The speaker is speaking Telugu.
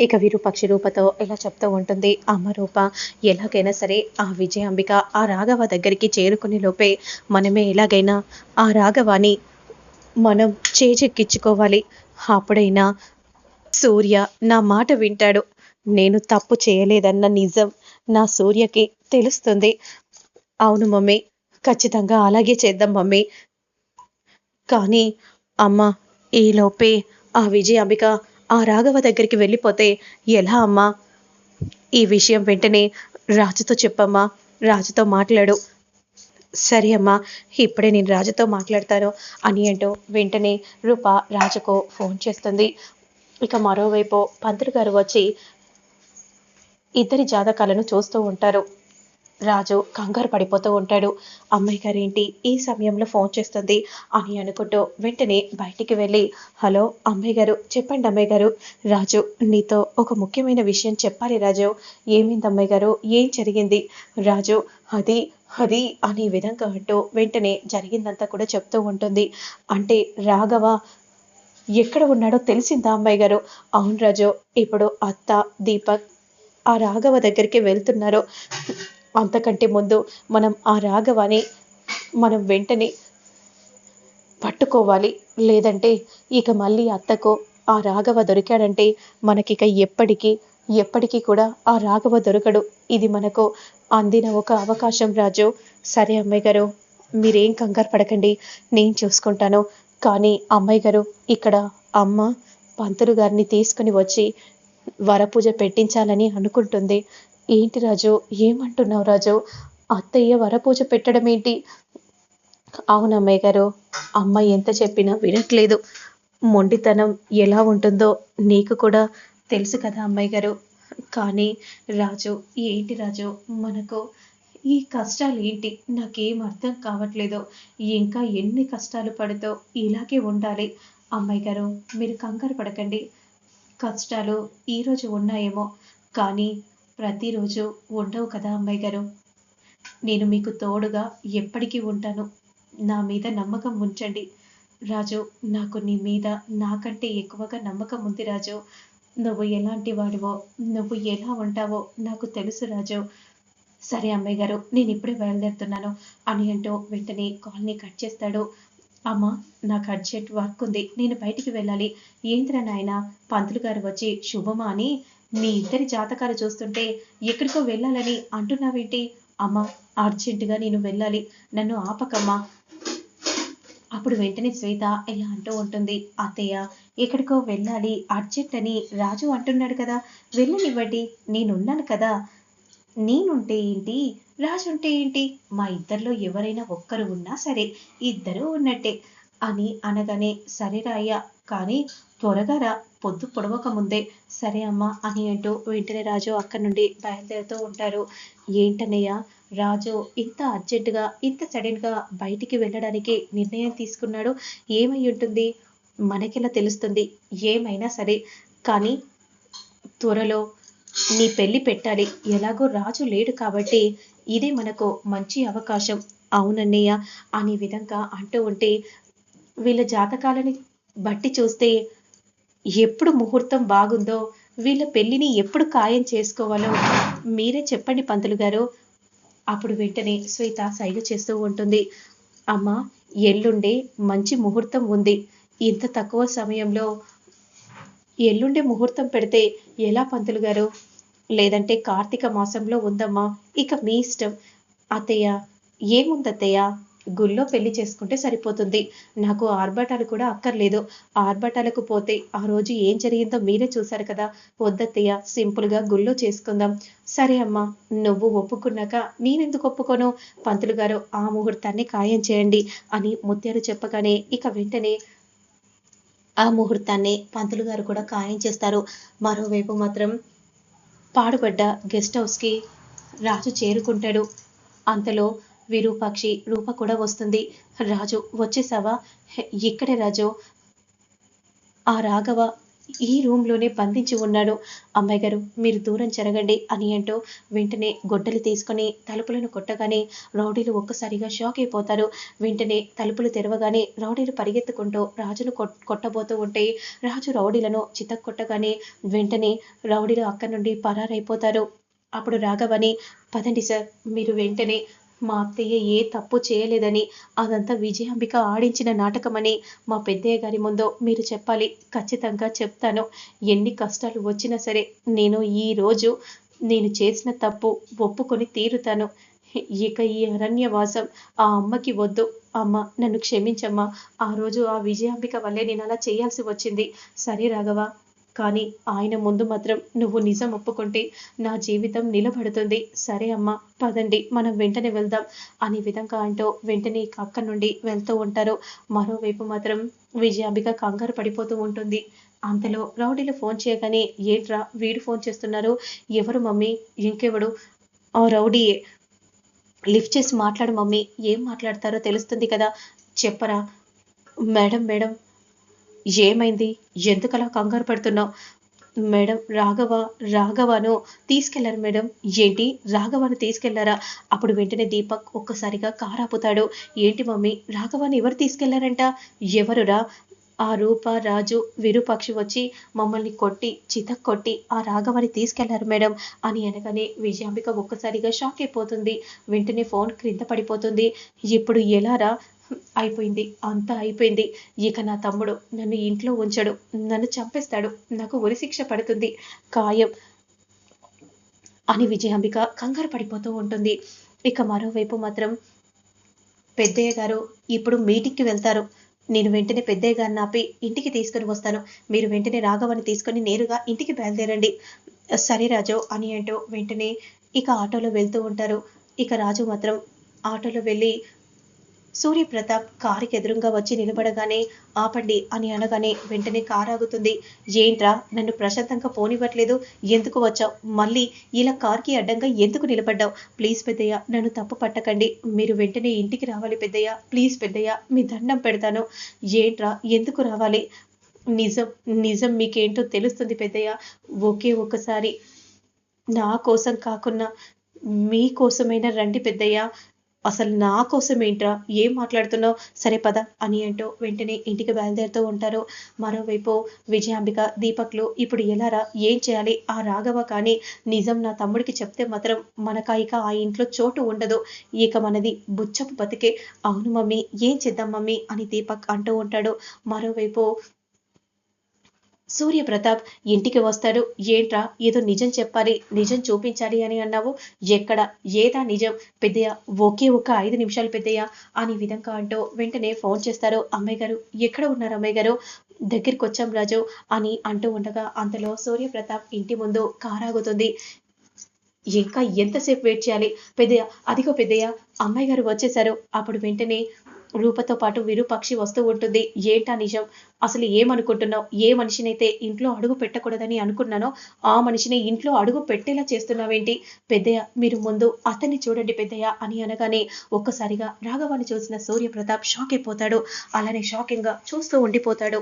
ఇక విరూపక్షి రూపతో ఇలా చెప్తూ ఉంటుంది అమ్మ రూప ఎలాగైనా సరే ఆ విజయాంబిక ఆ రాఘవ దగ్గరికి చేరుకునే లోపే మనమే ఎలాగైనా ఆ రాఘవాన్ని మనం చేజెక్కించుకోవాలి. అప్పుడైనా సూర్య నా మాట వింటాడు. నేను తప్పు చేయలేదన్న నిజం నా సూర్యకి తెలుస్తుంది. అవును మమ్మీ ఖచ్చితంగా అలాగే చేద్దాం మమ్మీ. కానీ అమ్మ ఈలోపే ఆ విజయాంబిక ఆ రాఘవ దగ్గరికి వెళ్ళిపోతే ఎలా అమ్మా? ఈ విషయం వెంటనే రాజుతో చెప్పమ్మా. రాజుతో మాట్లాడు. సరే అమ్మా ఇప్పుడే నేను రాజుతో మాట్లాడతాను అని అంటూ వెంటనే రూప రాజుకు ఫోన్ చేస్తుంది. ఇక మరోవైపు పంతులు గారు వచ్చి ఇద్దరి జాతకాలను చూస్తూ ఉంటారు. రాజు కంగారు పడిపోతూ ఉంటాడు. అమ్మాయి గారేంటి? ఈ సమయంలో ఫోన్ చేస్తుంది అని అనుకుంటూ వెంటనే బయటికి వెళ్ళి హలో అమ్మాయి గారు చెప్పండి అమ్మాయి గారు. రాజు నీతో ఒక ముఖ్యమైన విషయం చెప్పాలి రాజు. ఏమైంది అమ్మాయి గారు? ఏం జరిగింది? రాజు అది అది అనే విధంగా అంటూ వెంటనే జరిగిందంతా కూడా చెప్తూ ఉంటుంది. అంటే రాఘవ ఎక్కడ ఉన్నాడో తెలిసిందా అమ్మాయి గారు? అవును రాజు ఇప్పుడు అత్త దీపక్ ఆ రాఘవ దగ్గరికి వెళ్తున్నారు. అంతకంటే ముందు మనం ఆ రాఘవాన్ని మనం వెంటనే పట్టుకోవాలి. లేదంటే ఇక మళ్ళీ అత్తకు ఆ రాఘవ దొరికాడంటే మనకిక ఎప్పటికీ ఎప్పటికీ కూడా ఆ రాఘవ దొరకడు. ఇది మనకు అందిన ఒక అవకాశం రాజు. సరే అమ్మాయి గారు మీరేం కంగారు పడకండి. నేను చూసుకుంటాను. కానీ అమ్మాయి గారు ఇక్కడ అమ్మ పంతులు గారిని తీసుకుని వచ్చి వరపూజ పెట్టించాలని అనుకుంటుంది. ఏంటి రాజు? ఏమంటున్నావు రాజు? అత్తయ్య వరపూజ పెట్టడం ఏంటి? అవునమ్మాయి గారు. అమ్మ ఎంత చెప్పినా వినట్లేదు. మొండితనం ఎలా ఉంటుందో నీకు కూడా తెలుసు కదా అమ్మాయి గారు. కానీ రాజు ఏంటి రాజు? మనకు ఈ కష్టాలు ఏంటి? నాకేం అర్థం కావట్లేదు. ఇంకా ఎన్ని కష్టాలు పడుతో ఇలాగే ఉండాలి. అమ్మాయి గారు మీరు కంగారు పడకండి. కష్టాలు ఈరోజు ఉన్నాయేమో. కానీ ప్రతిరోజు ఉండవు కదా అమ్మాయి గారు. నేను మీకు తోడుగా ఎప్పటికీ ఉంటాను. నా మీద నమ్మకం ఉంచండి. రాజు నాకు నీ మీద నాకంటే ఎక్కువగా నమ్మకం ఉంది రాజు. నువ్వు ఎలాంటి వాడివో నువ్వు ఎలా ఉంటావో నాకు తెలుసు రాజు. సరే అమ్మాయి గారు నేను ఇప్పుడే బయలుదేరుతున్నాను. అని అంటూ వెంటనే కాల్ని కట్ చేస్తాడు. అమ్మ నాకు అర్జెంట్ వర్క్ ఉంది. నేను బయటికి వెళ్ళాలి. ఏంద్రా నాయన పంతులు గారు వచ్చి శుభమా అని నీ ఇద్దరి జాతకాలు చూస్తుంటే ఎక్కడికో వెళ్ళాలని అంటున్నావేంటి? అమ్మ అర్జెంటుగా నేను వెళ్ళాలి. నన్ను ఆపకమ్మా. అప్పుడు వెంటనే శ్వేత ఇలా అంటూ ఉంటుంది. అత్తయ్య ఎక్కడికో వెళ్ళాలి అర్జెంట్ అని రాజు అంటున్నాడు కదా. వెళ్ళనివ్వండి నేనున్నాను కదా. నేనుంటే ఏంటి? రాజు ఉంటే ఏంటి? మా ఇద్దరిలో ఎవరైనా ఒక్కరు ఉన్నా సరే ఇద్దరు ఉన్నట్టే. అని అనగానే సరే రాయ్యా కానీ త్వరగా రా పొద్దు పొడవక ముందే. సరే అమ్మా అని అంటూ వెంటనే రాజు అక్కడి నుండి బయలుదేరుతూ ఉంటారు. ఏంటనయ్య రాజు ఇంత అర్జెంటుగా ఇంత సడన్గా బయటికి వెళ్ళడానికి నిర్ణయం తీసుకున్నాడు? ఏమై ఉంటుంది? మనకెలా తెలుస్తుంది? ఏమైనా సరే కానీ త్వరలో నీ పెళ్ళి పెట్టాలి. ఎలాగో రాజు లేడు కాబట్టి ఇదే మనకు మంచి అవకాశం. అవునన్నయ్య అనే విధంగా అంటూ ఉంటే వీళ్ళ జాతకాలని బట్టి చూస్తే ఎప్పుడు ముహూర్తం బాగుందో వీళ్ళ పెళ్ళిని ఎప్పుడు ఖాయం చేసుకోవాలో మీరే చెప్పండి పంతులు గారు. అప్పుడు వెంటనే శ్వేత సైగ చేస్తూ ఉంటుంది. అమ్మ ఎల్లుండే మంచి ముహూర్తం ఉంది. ఇంత తక్కువ సమయంలో ఎల్లుండే ముహూర్తం పెడితే ఎలా పంతులు గారు? లేదంటే కార్తీక మాసంలో ఉందమ్మా ఇక మీ ఇష్టం. అత్తయ్య ఏముందత్తయ్య? గుళ్ళో పెళ్ళి చేసుకుంటే సరిపోతుంది. నాకు ఆర్భాటాలు కూడా అక్కర్లేదు. ఆర్భాటాలకు పోతే ఆ రోజు ఏం జరిగిందో మీరే చూశారు కదా. వద్దత్తయ్య సింపుల్గా గుళ్ళో చేసుకుందాం. సరే అమ్మా నువ్వు ఒప్పుకున్నాక నేనెందుకు ఒప్పుకోను? పంతులు గారు ఆ ముహూర్తాన్ని ఖాయం చేయండి అని ముత్యాలు చెప్పగానే ఇక వెంటనే ఆ ముహూర్తాన్ని పంతులు గారు కూడా ఖాయం చేస్తారు. మరోవైపు మాత్రం పాడుపడ్డ గెస్ట్ హౌస్కి రాజు చేరుకుంటాడు. అంతలో విరూపాక్షి రూప కూడా వస్తుంది. రాజు వచ్చేసావా ఇక్కడే రాజు. ఆ రాఘవ ఈ రూమ్లోనే బంధించి ఉన్నాడు. అమ్మాయి గారు మీరు దూరం జరగండి అని అంటూ వెంటనే గొడ్డలు తీసుకొని తలుపులను కొట్టగానే రౌడీలు ఒక్కసారిగా షాక్ అయిపోతారు. వెంటనే తలుపులు తెరవగానే రౌడీలు పరిగెత్తుకుంటూ రాజును కొట్టబోతూ ఉంటే రాజు రౌడీలను చితక్ కొట్టగానే వెంటనే రౌడీలు అక్కడి నుండి పరారైపోతారు. అప్పుడు రాఘవని పదండి సార్ మీరు వెంటనే మా అత్తయ్య ఏ తప్పు చేయలేదని అదంతా విజయాంబిక ఆడించిన నాటకమని మా పెద్దయ్య గారి ముందో మీరు చెప్పాలి ఖచ్చితంగా చెప్తాను. ఎన్ని కష్టాలు వచ్చినా సరే నేను ఈరోజు నేను చేసిన తప్పు ఒప్పుకొని తీరుతాను. ఇక ఈ అరణ్యవాసం ఆ అమ్మకి వద్దు. అమ్మ నన్ను క్షమించమ్మా. ఆ రోజు ఆ విజయాంబిక వల్లే నేను అలా చేయాల్సి వచ్చింది. సరే రాఘవ కానీ ఆయన ముందు మాత్రం నువ్వు నిజం ఒప్పుకుంటే నా జీవితం నిలబడుతుంది. సరే అమ్మా పదండి మనం వెంటనే వెళ్దాం అనే విధంగా అంటూ వెంటనే అక్క నుండి వెళ్తూ ఉంటారు. మరోవైపు మాత్రం విజయాంబిక కంగారు పడిపోతూ ఉంటుంది. అంతలో రౌడీలు ఫోన్ చేయగానే ఏంట్రా వీడు ఫోన్ చేస్తున్నారు? ఎవరు మమ్మీ? ఇంకెవడు? ఆ రౌడీయే. లిఫ్ట్ చేసి మాట్లాడు మమ్మీ. ఏం మాట్లాడతారో తెలుస్తుంది కదా. చెప్పరా? Madam madam. ఏమైంది? ఎందుకలా కంగారు పడుతున్నావు? మేడం రాఘవ రాఘవను తీసుకెళ్ళారు మేడం. ఏంటి? రాఘవను తీసుకెళ్ళారా? అప్పుడు వెంటనే దీపక్ ఒక్కసారిగా కారాపుతాడు. ఏంటి మమ్మీ? రాఘవాన్ని ఎవరు తీసుకెళ్ళారంట? ఎవరురా? ఆ రూప రాజు విరూపక్షి వచ్చి మమ్మల్ని కొట్టి చిత కొట్టి ఆ రాఘవని తీసుకెళ్ళారు మేడం అని అనగానే విజయాంబిక ఒక్కసారిగా షాక్ అయిపోతుంది. వెంటనే ఫోన్ క్రింద పడిపోతుంది. ఇప్పుడు ఎలారా? అయిపోయింది. అంతా అయిపోయింది. ఇక నా తమ్ముడు నన్ను ఇంట్లో ఉంచడు. నన్ను చంపేస్తాడు. నాకు ఉరిశిక్ష పడుతుంది. ఖాయం అని విజయాంబిక కంగారు పడిపోతూ ఉంటుంది. ఇక మరోవైపు మాత్రం పెద్దయ్య గారు ఇప్పుడు మీటింగ్కి వెళ్తారు. నేను వెంటనే పెద్దయ్య గారిని ఆపి ఇంటికి తీసుకుని వస్తాను. మీరు వెంటనే రాఘవని తీసుకొని నేరుగా ఇంటికి బయలుదేరండి. సరే రాజు అని అంటూ వెంటనే ఇక ఆటోలో వెళ్తూ ఉంటారు. ఇక రాజు మాత్రం ఆటోలో వెళ్ళి సూర్యప్రతాప్ కారుకి ఎదురుగా వచ్చి నిలబడగానే ఆపండి అని అనగానే వెంటనే కారు ఆగుతుంది ఏంట్రా నన్ను ప్రశాంతంగా పోనివ్వట్లేదు. ఎందుకు వచ్చావు? మళ్ళీ ఇలా కార్కి అడ్డంగా ఎందుకు నిలబడ్డావు? ప్లీజ్ పెద్దయ్య నన్ను తప్పు పట్టకండి. మీరు వెంటనే ఇంటికి రావాలి పెద్దయ్య. ప్లీజ్ పెద్దయ్య మీ దండం పెడతాను. ఏంట్రా ఎందుకు రావాలి? నిజం నిజం మీకేంటో తెలుస్తుంది పెద్దయ్య. ఒకే ఒక్కసారి నా కోసం కాకుండా మీకోసమైనా రండి పెద్దయ్య. అసలు నా కోసం ఏంట్రా? ఏం మాట్లాడుతున్నావు? సరే పద అని అంటూ వెంటనే ఇంటికి బయలుదేరుతూ ఉంటారు. మరోవైపు విజయాంబిక దీపక్లు ఇప్పుడు ఎలారా? ఏం చేయాలి? ఆ రాఘవ కానీ నిజం నా తమ్ముడికి చెప్తే మాత్రం మనకా ఇక ఆ ఇంట్లో చోటు ఉండదు. ఇక మనది బుచ్చపు బతికే. అవును మమ్మీ ఏం చేద్దాం మమ్మీ? అని దీపక్ అంటూ ఉంటాడు. మరోవైపు సూర్యప్రతాప్ ఇంటికి వస్తాడు. ఏంట్రా? ఏదో నిజం చెప్పాలి నిజం చూపించాలి అని అన్నావు? ఎక్కడ? ఏదా నిజం? పెద్దయ్య ఒకే ఒక ఐదు నిమిషాలు పెద్దయ్య అని విధంగా అంటూ వెంటనే ఫోన్ చేస్తారు. అమ్మాయి గారు ఎక్కడ ఉన్నారు అమ్మాయి గారు? దగ్గరికి వచ్చాం రాజు అని అంటూ ఉండగా అంతలో సూర్యప్రతాప్ ఇంటి ముందు కారాగుతుంది. ఇంకా ఎంతసేపు వెయిట్ చేయాలి? పెద్దయ్య అదిగో పెద్దయ్య అమ్మాయి గారు వచ్చేసారు అప్పుడు వెంటనే రూపతో పాటు విరూపక్షి వస్తూ ఉంటుంది. ఏంటా నిజం? అసలు ఏమనుకుంటున్నావు? ఏ మనిషినైతే ఇంట్లో అడుగు పెట్టకూడదని అనుకున్నానో ఆ మనిషిని ఇంట్లో అడుగు పెట్టేలా చేస్తున్నావేంటి? పెద్దయ్య మీరు ముందు అతన్ని చూడండి పెద్దయ్య అని అనగానే ఒక్కసారిగా రాఘవాన్ని చూసిన సూర్యప్రతాప్ షాక్ అయిపోతాడు. అలానే షాకింగ్గా చూస్తూ ఉండిపోతాడు.